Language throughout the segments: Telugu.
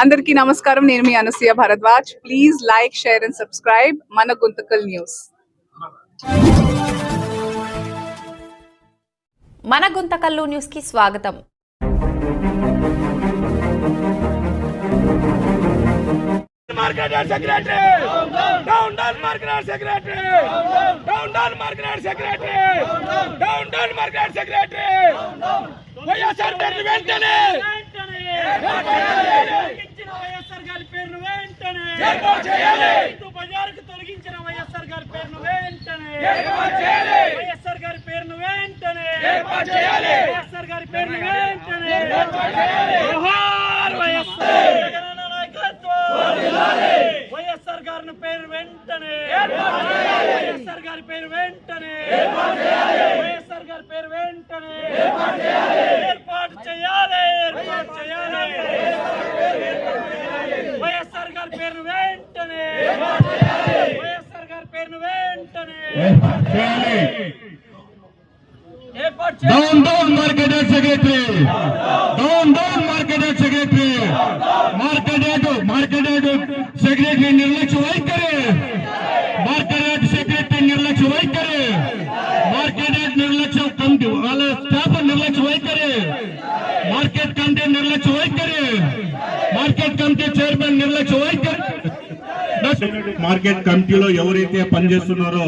అందరికీ నమస్కారం. నేను మీ Anasuya Bharadwaj. Please like share and subscribe మన గుంతకల్ న్యూస్. మన గుంతకల్లు న్యూస్కి స్వాగతం. Market secretary down down market secretary! Down down market secretary! Down down market secretary! YSR పేరు వెంటనే! తొలగించిన వైఎస్ఆర్ గారి పేరును వెంటనే. రైతు బజారుకు తొలగించిన వైఎస్ఆర్ గారి పేరును వెంటనే. వైఎస్ఆర్ గారి పేరును వెంటనే. వైఎస్ఆర్ గారి పేరును వెంటనే వైఎస్ఆర్ జగనన్న నాయకత్వం. వైఎస్ఆర్ గారి పేరు వెంటనే వైఎస్ఆర్ గారి పేరు వెంటనే వైఎస్ఆర్ గారి పేరు వెంటనే ఏర్పాటు చేయాలి ఏర్పాటు చేయాలి. వైఎస్ఆర్ గారి పేరును వెంటనే వైఎస్ఆర్ గారి పేరును వెంటనే. Down down market secretary. Down down market secretary. Market market secretary నిర్లక్ష్య వైఖరి. మార్కెట్ సెక్రటరీ నిర్లక్ష్య వైఖరి మార్కెట్ నిర్లక్ష్య కమిటీ వాళ్ళ స్టాఫ్ నిర్లక్ష్య వైఖరి మార్కెట్ కమిటీ నిర్లక్ష్య వైఖరి మార్కెట్ కమిటీ చైర్మన్ నిర్లక్ష్య వైఖరి మార్కెట్ కమిటీలో ఎవరైతే పనిచేస్తున్నారో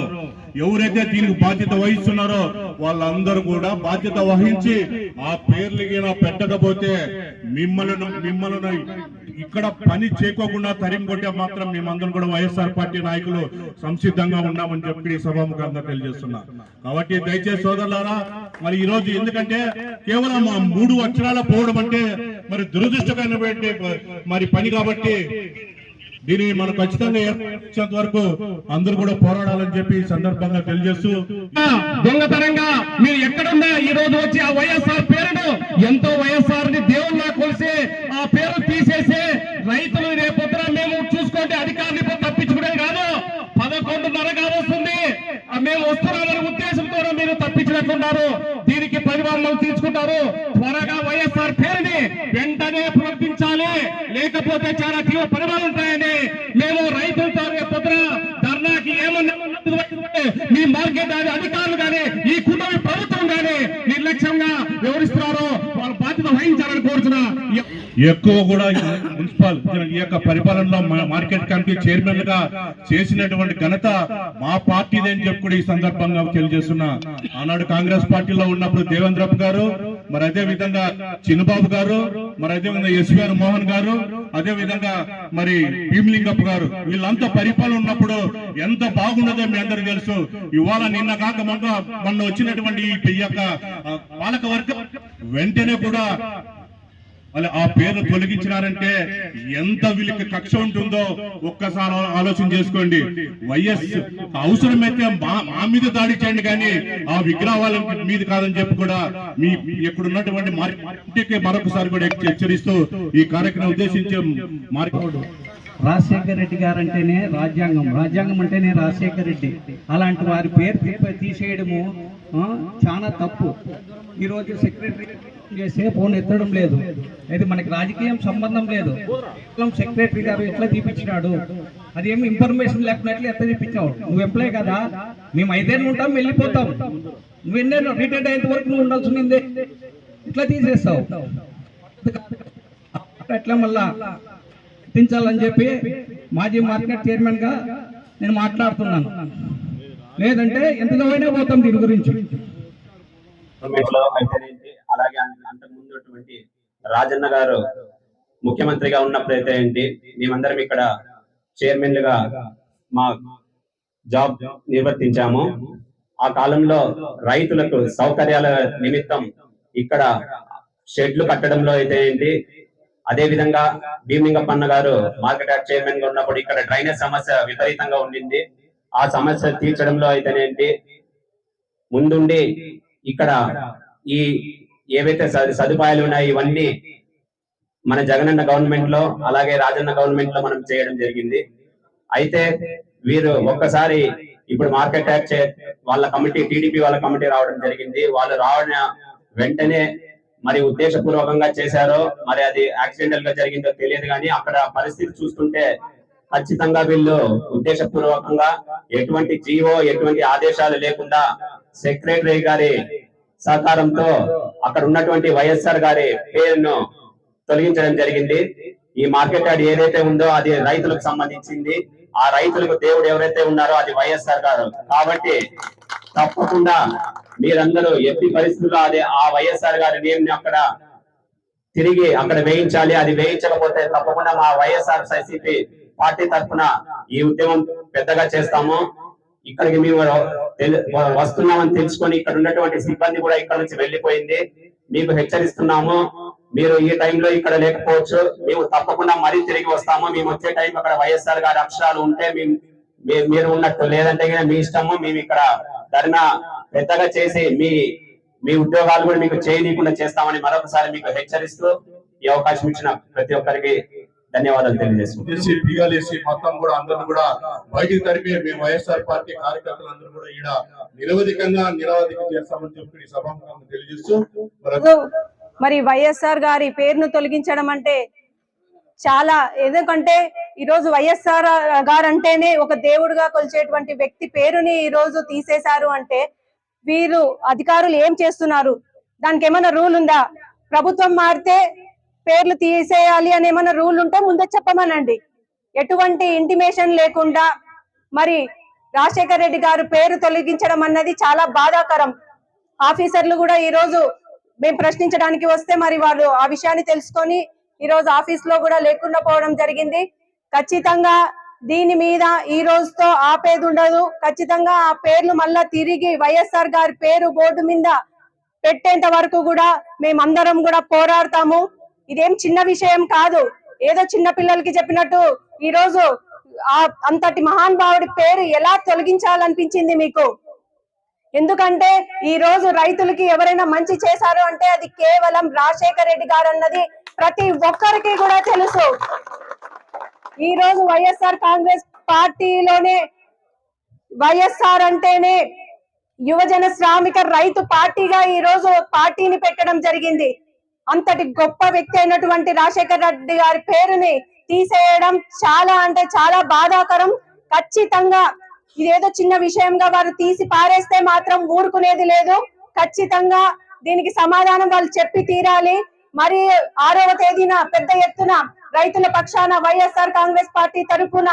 ఎవరైతే దీనికి బాధ్యత వహిస్తున్నారో వాళ్ళందరూ కూడా బాధ్యత వహించి ఆ పేర్లు గిన పెట్టకపోతే మిమ్మల్ని మిమ్మల్ని ఇక్కడ పని చేయకోకుండా తరిమి కొట్టే మాత్రం మేమందరం కూడా వైఎస్ఆర్ పార్టీ నాయకులు సంసిద్ధంగా ఉన్నామని చెప్పి ఈ సభాముఖంగా తెలియజేస్తున్నా. కాబట్టి దయచేసి సోదరులారా మరి ఈ రోజు ఎందుకంటే కేవలం ఆ మూడు అక్షరాల పోవడం అంటే మరి దురదృష్టకరమైన మరి పని కాబట్టి దీన్ని మనం ఖచ్చితంగా ఏర్పరిచేంత వరకు అందరూ కూడా పోరాడాలని చెప్పి ఈ సందర్భంగా తెలియజేస్తూ దొంగతనంగా మీరు ఎక్కడున్నా ఈ రోజు వచ్చి ఆ వైఎస్ఆర్ పేరును ఎంతో వైఎస్ఆర్ని దేవుళ్ళ కొలిసి ఆ పేరు తీసేసి రైతులు రేపొద్దున మేము చూసుకోండి అధికారులు ఇప్పుడు తప్పించుకునేది కాదు. పదకొండున్నర కావస్తుంది మేము వస్తున్నామనే ఉద్దేశంతో మీరు తప్పించినట్లున్నారు దీనికి పరిమాణం తీసుకుంటారు. త్వరగా వైఎస్ఆర్ పేరుని వెంటనే పునర్పించాలి లేకపోతే చాలా తీవ్ర పరిమాణం ఉంటాయని మేము రైతులతో పొద్దున ధర్నాకి ఏమన్నా మీ మార్కెట్ అధికారులు కానీ ఈ కుటుంబ ప్రభుత్వం కానీ నిర్లక్ష్యంగా వివరిస్తున్నారో వాళ్ళ బాధ్యత వహించాలని కోరుతున్నా ఎక్కువ కూడా మున్సిపల్ ఈ యొక్క పరిపాలనలో మార్కెట్ కమిటీ చైర్మన్గా చేసినటువంటి ఘనత మా పార్టీదే అని చెప్పి కూడా ఈ సందర్భంగా తెలియజేస్తున్నా. ఆనాడు కాంగ్రెస్ పార్టీలో ఉన్నప్పుడు దేవేంద్రప్ప గారు మరి అదే విధంగా చిన్నబాబు గారు మరి అదే విధంగా ఎస్వీఆర్ మోహన్ గారు అదే విధంగా మరి భీమలింగప్ప గారు వీళ్ళంతా పరిపాలన ఉన్నప్పుడు ఎంత బాగుండదో మీ అందరూ తెలుసు. ఇవాళ నిన్న కాక మొన్న మొన్న వచ్చినటువంటి ఈ యొక్క పాలక వర్గం వెంటనే కూడా వాళ్ళు ఆ పేరు తొలగించినారంటే ఎంత వీళ్ళకి కక్ష ఉంటుందో ఒక్కసారి ఆలోచన చేసుకోండి. వైఎస్ అవసరమైతే మా మా మీద దాడి చేయండి కానీ ఆ విగ్రహాల మీద కాదని చెప్పి కూడా మీ మీ ఇక్కడ ఉన్నటువంటి మార్కెట్కి మరొకసారి కూడా హెచ్చరిస్తూ ఈ కార్యక్రమం ఉద్దేశించే మార్కెట్ రాజశేఖర రెడ్డి గారు అంటేనే రాజ్యాంగం. రాజ్యాంగం అంటేనే రాజశేఖర రెడ్డి. అలాంటి వారి పేరు తీసేయడము చాలా తప్పు. ఈరోజు సెక్రటరీ చేసే ఫోన్ ఎత్తడం లేదు. ఇది మనకి రాజకీయం సంబంధం లేదు. సెక్రటరీ గారు ఎట్లా తీపించినాడు అదేమి ఇన్ఫర్మేషన్ లేకున్నట్లు ఎట్లా తీపించావు నువ్వు ఎంప్లాయ్ కదా. మేము ఐదేళ్ళు ఉంటాం వెళ్ళిపోతాం. నువ్వు ఎన్నేళ్ళు రిటైర్డ్ అయ్యేంత వరకు నువ్వు ఉండాల్సిందే. ఇట్లా తీసేస్తావు? ఎట్లా మళ్ళా గుర్తించాలని చెప్పి మాజీ మార్కెట్ చైర్మన్గా నేను మాట్లాడుతున్నాను. లేదంటే ఎంత పోయినా పోతాం దీని గురించి. అలాగే అంత- అంతకు ముందుటువంటి రాజన్న గారు ముఖ్యమంత్రిగా ఉన్నప్పుడైతే ఏంటి మేమందరం ఇక్కడ చైర్మన్లుగా మా జాబ్ నిర్వర్తించాము. ఆ కాలంలో రైతులకు సౌకర్యాల నిమిత్తం ఇక్కడ షెడ్లు కట్టడంలో అయితే ఏంటి అదే విధంగా భీమింగప్పన్న గారు మార్కెట్ యార్డ్ చైర్మన్గా ఉన్నప్పుడు ఇక్కడ డ్రైనేజ్ సమస్య విపరీతంగా ఉండింది. ఆ సమస్య తీర్చడంలో అయితేనేంటి ముందుండి ఇక్కడ ఈ ఏవైతే సదుపాయాలు ఉన్నాయో ఇవన్నీ మన జగనన్న గవర్నమెంట్లో అలాగే రాజన్న గవర్నమెంట్లో మనం చేయడం జరిగింది. అయితే వీరు ఒక్కసారి ఇప్పుడు మార్కెట్ యాక్ట్ చే- వాళ్ళ కమిటీ టీడీపీ వాళ్ళ కమిటీ రావడం జరిగింది. వాళ్ళు రావడం వెంటనే మరి ఉద్దేశపూర్వకంగా చేశారో మరి అది యాక్సిడెంటల్గా జరిగిందో తెలియదు కానీ అక్కడ పరిస్థితి చూస్తుంటే ఖచ్చితంగా వీళ్ళు ఉద్దేశపూర్వకంగా ఎటువంటి జీవో ఎటువంటి ఆదేశాలు లేకుండా సెక్రటరీ గారి సహకారంతో అక్కడ ఉన్నటువంటి వైఎస్ఆర్ గారి పేరును తొలగించడం జరిగింది. ఈ మార్కెట్ యార్డ్ ఏదైతే ఉందో అది రైతులకు సంబంధించింది. ఆ రైతులకు దేవుడు ఎవరైతే ఉన్నారో అది వైఎస్ఆర్ గారు. కాబట్టి తప్పకుండా మీరందరూ ఎట్టి పరిస్థితుల్లో అదే ఆ వైఎస్ఆర్ గారి నేమ్ని అక్కడ తిరిగి అక్కడ వేయించాలి. అది వేయించకపోతే తప్పకుండా మా వైఎస్ఆర్ సిపి పార్టీ తరఫున ఈ ఉద్యమం పెద్దగా చేస్తాము. ఇక్కడికి మేము వస్తున్నామని తెలుసుకొని ఇక్కడ ఉన్నటువంటి సిబ్బంది కూడా ఇక్కడ నుంచి వెళ్ళిపోయింది. మీకు హెచ్చరిస్తున్నాము. మీరు ఈ టైంలో ఇక్కడ లేకపోవచ్చు. మేము తప్పకుండా మరీ తిరిగి వస్తాము. మేము వచ్చే టైం అక్కడ వైఎస్ఆర్ గారి అక్షరాలు ఉంటే మేము మీ- మీరు ఉన్నట్టు లేదంటే మీ ఇష్టము. మేము ఇక్కడ ధర్నా పెద్దగా చేసి మీ మీ ఉద్యోగాలు కూడా మీకు చేయనీయకుండా చేస్తామని మరొకసారి మీకు హెచ్చరిస్తూ ఈ అవకాశం ఇచ్చిన ప్రతి ఒక్కరికి ధన్యవాదాలు మొత్తం కూడా అందరూ కూడా బయటికి తరిపి మేము వైఎస్ఆర్ పార్టీ కార్యకర్తలందరూ కూడా ఈడ నిరవధికంగా నిరవధికం చేస్తామని చెప్పి ఈ సభాముఖంగా తెలియజేస్తూ మరి వైఎస్ఆర్ గారి పేరును తొలగించడం అంటే చాలా ఎందుకంటే ఈరోజు వైఎస్ఆర్ గారు అంటేనే ఒక దేవుడుగా కొలిచేటువంటి వ్యక్తి పేరుని ఈ రోజు తీసేశారు అంటే వీరు అధికారులు ఏం చేస్తున్నారు? దానికి ఏమైనా రూల్ ఉందా? ప్రభుత్వం మారితే పేర్లు తీసేయాలి అని ఏమైనా రూల్ ఉంటే ముందే చెప్పమనండి. ఎటువంటి ఇంటిమేషన్ లేకుండా మరి రాజశేఖర్ రెడ్డి గారు పేరు తొలగించడం అన్నది చాలా బాధాకరం. ఆఫీసర్లు కూడా ఈ రోజు మేము ప్రశ్నించడానికి వస్తే మరి వాళ్ళు ఆ విషయాన్ని తెలుసుకొని ఈ రోజు ఆఫీస్లో కూడా లేకుండా పోవడం జరిగింది. ఖచ్చితంగా దీని మీద ఈ రోజుతో ఆపేది ఉండదు. ఖచ్చితంగా ఆ పేర్లు మళ్ళా తిరిగి వైఎస్ఆర్ గారి పేరు బోర్డు మీద పెట్టేంత వరకు కూడా మేమందరం కూడా పోరాడతాము. ఇదేం చిన్న విషయం కాదు. ఏదో చిన్న పిల్లలకి చెప్పినట్టు ఈ రోజు ఆ అంతటి మహానుభావుడి పేరు ఎలా తొలగించాలనిపించింది మీకు? ఎందుకంటే ఈ రోజు రైతులకి ఎవరైనా మంచి చేశారు అంటే అది కేవలం రాజశేఖర రెడ్డి గారు అన్నది ప్రతి ఒక్కరికి కూడా తెలుసు. ఈ రోజు వైఎస్ఆర్ కాంగ్రెస్ పార్టీలోనే వైఎస్ఆర్ అంటేనే యువజన శ్రామిక రైతు పార్టీగా ఈ రోజు పార్టీని పెట్టడం జరిగింది. అంతటి గొప్ప వ్యక్తి అయినటువంటి రాజశేఖర్ రెడ్డి గారి పేరుని తీసేయడం చాలా అంటే చాలా బాధాకరం. ఖచ్చితంగా ఇదేదో చిన్న విషయంగా వారు తీసి పారేస్తే మాత్రం ఊరుకునేది లేదు. ఖచ్చితంగా దీనికి సమాధానం వాళ్ళు చెప్పి తీరాలి. మరి ఆరవ తేదీన పెద్ద ఎత్తున రైతుల పక్షాన వైఎస్ఆర్ కాంగ్రెస్ పార్టీ తరఫున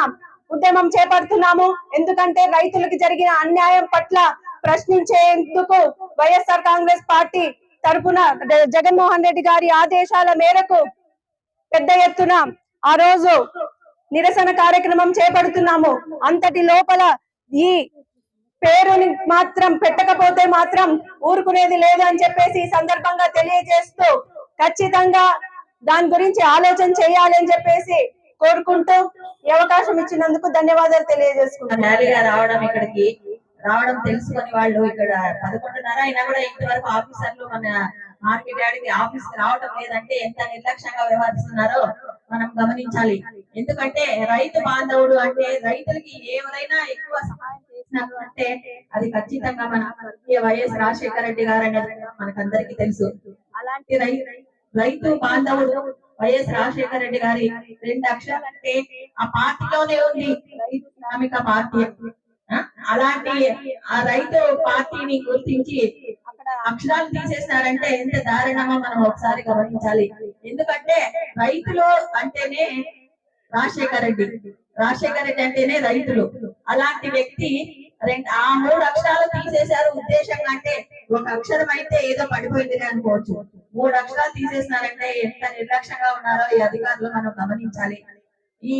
ఉద్యమం చేపడుతున్నాము. ఎందుకంటే రైతులకు జరిగిన అన్యాయం పట్ల ప్రశ్నించేందుకు వైఎస్ఆర్ కాంగ్రెస్ పార్టీ తరఫున జగన్మోహన్ రెడ్డి గారి ఆదేశాల మేరకు పెద్ద ఎత్తున ఆ రోజు నిరసన కార్యక్రమం చేపడుతున్నాము. అంతటి లోపల ఈ పేరుని మాత్రం పెట్టకపోతే మాత్రం ఊరుకునేది లేదు అని చెప్పేసి ఈ సందర్భంగా తెలియజేస్తూ ఖచ్చితంగా దాని గురించి ఆలోచన చేయాలి అని చెప్పేసి కోరుకుంటూ ఈ అవకాశం ఇచ్చినందుకు ధన్యవాదాలు తెలియజేసుకుంటున్నాను. రావడం ఇక్కడికి రావడం తెలుసుకొని వాళ్ళు ఇక్కడ పదకొండున్నర అయినా కూడా ఇంతవరకు ఆఫీసర్లు మన మార్కెట్ యార్డ్కి ఆఫీస్కి రావడం లేదంటే ఎంత నిర్లక్ష్యంగా వ్యవహరిస్తున్నారో మనం గమనించాలి. ఎందుకంటే రైతు బాంధవుడు అంటే రైతులకి ఎవరైనా ఎక్కువ సహాయం చేసినారు అంటే అది ఖచ్చితంగా మన వైఎస్ రాజశేఖర రెడ్డి గారు అనేది మనకందరికీ తెలుసు. అలాంటి రైతు బాంధవుడు వైఎస్ రాజశేఖర రెడ్డి గారి రెండు అక్షరాలంటే ఆ పార్టీలోనే ఉంది. రైతు శ్రామిక పార్టీ. అలాంటి ఆ రైతు పార్టీని గుర్తించి అక్షరాలు తీసేసినారంటే ఎంత దారుణమో మనం ఒకసారి గమనించాలి. ఎందుకంటే రైతులు అంటేనే రాజశేఖర రెడ్డి. రాజశేఖర రెడ్డి అంటేనే రైతులు. అలాంటి వ్యక్తి ఆ మూడు అక్షరాలు తీసేశారు ఉద్దేశంగా అంటే ఒక అక్షరం అయితే ఏదో పడిపోయింది అనుకోవచ్చు. మూడు అక్షరాలు తీసేసినారంటే ఎంత నిర్లక్ష్యంగా ఉన్నారో ఈ అధికారులు మనం గమనించాలి. ఈ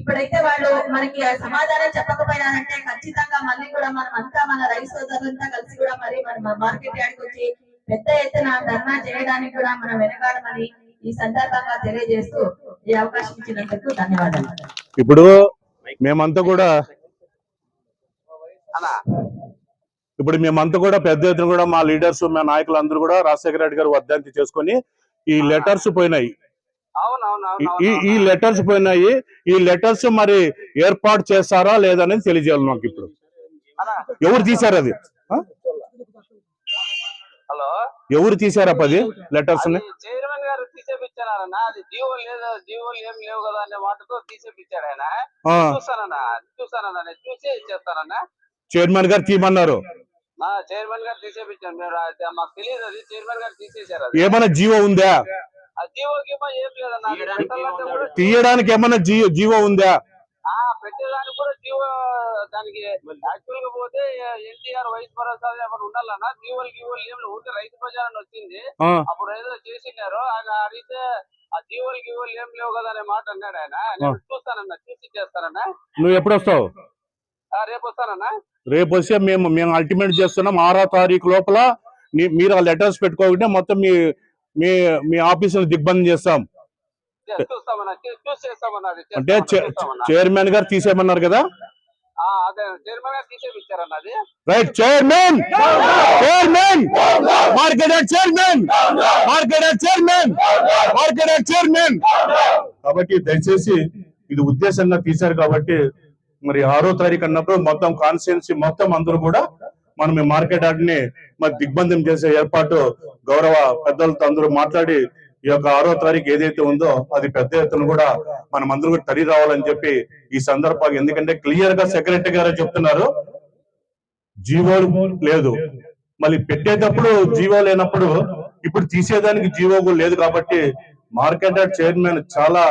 ఇప్పుడైతే వాళ్ళు మనకి ఆ సమాధానం చెప్పకపోయినారంటే ఖచ్చితంగా మళ్ళీ కూడా మనం అంతా మన రైతు సోదరులంతా కలిసి కూడా మరి మన మార్కెట్ యార్డ్కి వచ్చి పెద్ద ఎత్తున ధర్నా చేయడానికి కూడా మనం వెనకాడమని ఈ సందర్భంగా తెలియజేస్తూ ఈ అవకాశం ఇచ్చినందుకు ధన్యవాదాలు. ఇప్పుడు మేమంతా కూడా ఇప్పుడు మేమంతా కూడా పెద్ద ఎత్తున కూడా మా లీడర్స్ మా నాయకులు అందరూ కూడా రాజశేఖర రెడ్డి గారు వర్ధంతి చేసుకొని ఈ లెటర్స్ పోయినాయి. ఈ- ఈ ఈ లెటర్స్ పోయినాయి. ఈ లెటర్స్ మరి ఏర్పాటు చేస్తారా లేదనేది తెలియజేయాలి మాకు ఇప్పుడు. ఎవరు తీశారు అది? హలో? ఎవరు తీసారా పది లెటర్స్ చైర్మన్ గారు తీసేపించారన్న అది జీవో లేదు జీవోలు ఏం లేవు కదా అనే మాటతో తీసేపించాడు ఆయన. ఆ, చూస్తానన్నా చూస్తానన్నా నేను చూసి చైర్మన్ గారు తీయమన్నారు. చైర్మన్ గారు తీసేపించాను అది మాకు తెలియదు అది చైర్మన్ గారు తీసేశారు ఏమైనా జీవో ఉందా? ఆ జీవో గీమో ఏం లేదన్నా అది తీయడానికి పెట్టాలంటే జీవో జీవో ఉందా? ఆ పెట్టేదానికి కూడా జీవో దానికి యాక్చువల్గా పోతే ఎన్టీఆర్ వైస్ భరోసా ఏమైనా ఉండాలన్నా జీవోలు గీవోలు ఏం లేవు. ఊరికే రైతు బజార్ అని వచ్చింది అప్పుడు ఏదో చేసినారు ఆయన అడిగితే ఆ జీవోలు గీవోలు ఏం లేవు కదా అనే మాట అన్నాడు ఆయన. నేను చూస్తానన్నా చూసి చేస్తానన్నా. నువ్వు ఎప్పుడు వస్తావు? ఆ, రేపు వస్తానన్నా. రేపు వస్తే మేము మేము అల్టిమేట్ చేస్తున్నాం. ఆరో తారీఖు లోపల మీరు ఆ లెటర్స్ పెట్టుకోకుంటే మొత్తం మీ మీ మీ ఆఫీసులు దిగ్బంధం చేస్తాం. అంటే. చైర్మన్ గారు తీసేయమన్నారు కదా? Right chairman! Chairman! Market chairman! Market chairman! Market chairman! కాబట్టి దయచేసి ఇది ఉద్దేశంగా తీశారు కాబట్టి మరి ఆరో తారీఖు అన్నప్పుడు మొత్తం కాన్స్టిట్యున్సీ మొత్తం అందరూ కూడా మనం ఈ మార్కెట్ యార్డ్ని మరి దిగ్బంధం చేసే ఏర్పాటు గౌరవ పెద్దలతో అందరూ మాట్లాడి ఈ యొక్క ఆరో తారీఖు ఏదైతే ఉందో అది పెద్ద ఎత్తున కూడా మనం అందరూ కూడా తరి రావాలని చెప్పి ఈ సందర్భంగా ఎందుకంటే క్లియర్గా సెక్రటరీ గారు చెప్తున్నారు. జీవో లేదు. మళ్ళీ పెట్టేటప్పుడు జీవో లేనప్పుడు ఇప్పుడు తీసేదానికి జీవో కూడా లేదు కాబట్టి మార్కెట్ చైర్మన్ చాలా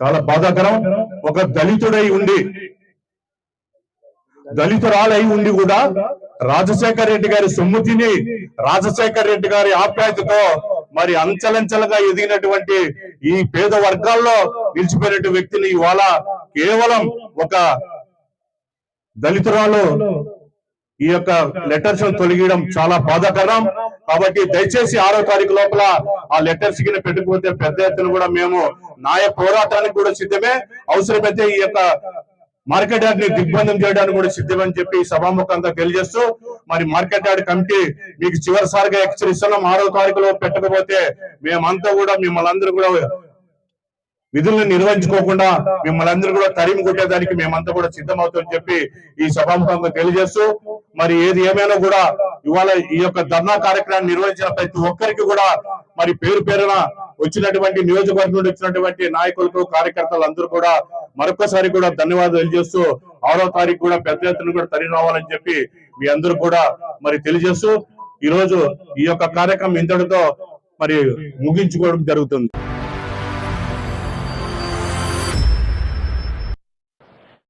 చాలా బాధాకరం. ఒక దళితుడై ఉండి దళితురాలై ఉండి కూడా రాజశేఖర్ రెడ్డి గారి సొమ్ము తిని రాజశేఖర్ రెడ్డి గారి ఆప్యాయతతో మరి అంచలంచలుగా ఎదిగినటువంటి ఈ పేద వర్గాల్లో నిలిచిపోయినటువంటి వ్యక్తిని ఇవాళ కేవలం ఒక దళితురాలు ఈ యొక్క లెటర్స్ తొలగియడం చాలా బాధాకరం. కాబట్టి దయచేసి ఆరో తారీఖు లోపల ఆ లెటర్స్ కింద పెట్టుకుపోతే పెద్ద ఎత్తున కూడా మేము న్యాయ పోరాటానికి కూడా సిద్ధమే. అవసరమైతే ఈ యొక్క మార్కెట్ యార్డ్ని దిగ్బంధం చేయడానికి కూడా సిద్ధమని చెప్పి సభాముఖంగా తెలియజేస్తూ మరి మార్కెట్ యార్డ్ కమిటీ మీకు చివరిసారిగా హెచ్చరిస్తున్నాం. ఆరో తారీఖులో పెట్టకపోతే మేమంతా కూడా మిమ్మల్ని అందరూ కూడా విధులను నిర్వహించుకోకుండా మిమ్మల్ని అందరూ కూడా తరిమి కొట్టేదానికి మేమంతా కూడా సిద్ధమవుతామని చెప్పి ఈ సభాముఖంగా తెలియజేస్తూ మరి ఏది ఏమైనా కూడా ఇవాళ ఈ యొక్క ధర్నా కార్యక్రమాన్ని నిర్వహించిన ప్రతి ఒక్కరికి కూడా మరి పేరు పేరున వచ్చినటువంటి నియోజకవర్గం నుండి వచ్చినటువంటి నాయకులకు కార్యకర్తలు అందరూ కూడా మరొకసారి కూడా ధన్యవాదాలు తెలియజేస్తూ ఆరో తారీఖు కూడా పెద్ద ఎత్తున కూడా తరలి రావాలని చెప్పి మీ అందరూ కూడా మరి తెలియజేస్తూ ఈ రోజు ఈ యొక్క కార్యక్రమం ఇంతటితో మరి ముగించుకోవడం జరుగుతుంది.